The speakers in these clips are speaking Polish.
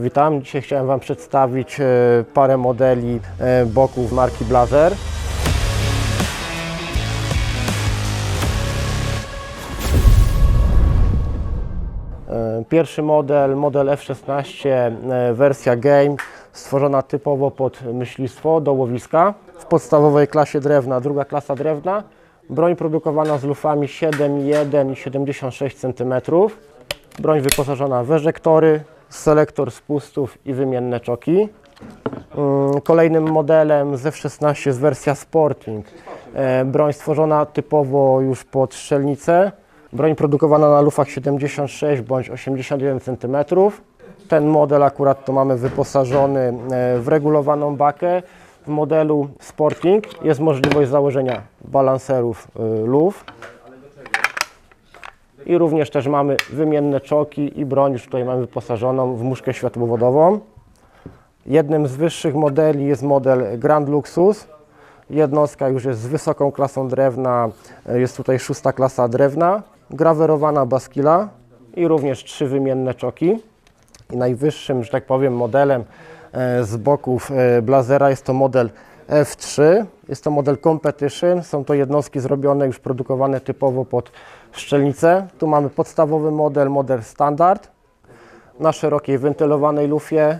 Witam, dzisiaj chciałem Wam przedstawić e, parę modeli e, boków marki Blazer. E, Pierwszy model, model F16, e, wersja Game, stworzona typowo pod myślistwo do łowiska. W podstawowej klasie drewna, druga klasa drewna. Broń produkowana z lufami 7,1 i 76 cm. Broń wyposażona w eżektory, selektor spustów i wymienne czoki. Mm, Kolejnym modelem z F16 jest wersja Sporting. E, Broń stworzona typowo już pod strzelnicę. Broń produkowana na lufach 76 bądź 81 cm. Ten model akurat to mamy wyposażony e, w regulowaną bakę. W modelu Sporting jest możliwość założenia balanserów e, luf. I również też mamy wymienne czoki i broń już tutaj mamy wyposażoną w muszkę światłowodową. Jednym z wyższych modeli jest model Grand Luxus. Jednostka już jest z wysoką klasą drewna, e, jest tutaj szósta klasa drewna, grawerowana baskila i również trzy wymienne czoki. I najwyższym, że tak powiem, modelem e, z boków e, Blazera jest to model F3. Jest to model Competition. Są to jednostki zrobione, już produkowane typowo pod szczelnicę. Tu mamy podstawowy model, model standard na szerokiej wentylowanej lufie,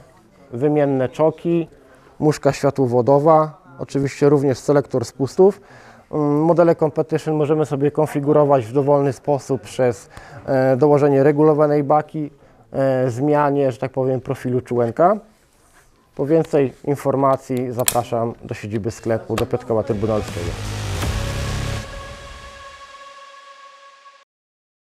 wymienne czoki, muszka światłowodowa, oczywiście również selektor spustów. Mm, Modele Competition możemy sobie konfigurować w dowolny sposób przez e, dołożenie regulowanej baki, e, zmianie, że tak powiem, profilu czułenka. Po więcej informacji zapraszam do siedziby sklepu do Piotrkowa Trybunalskiego.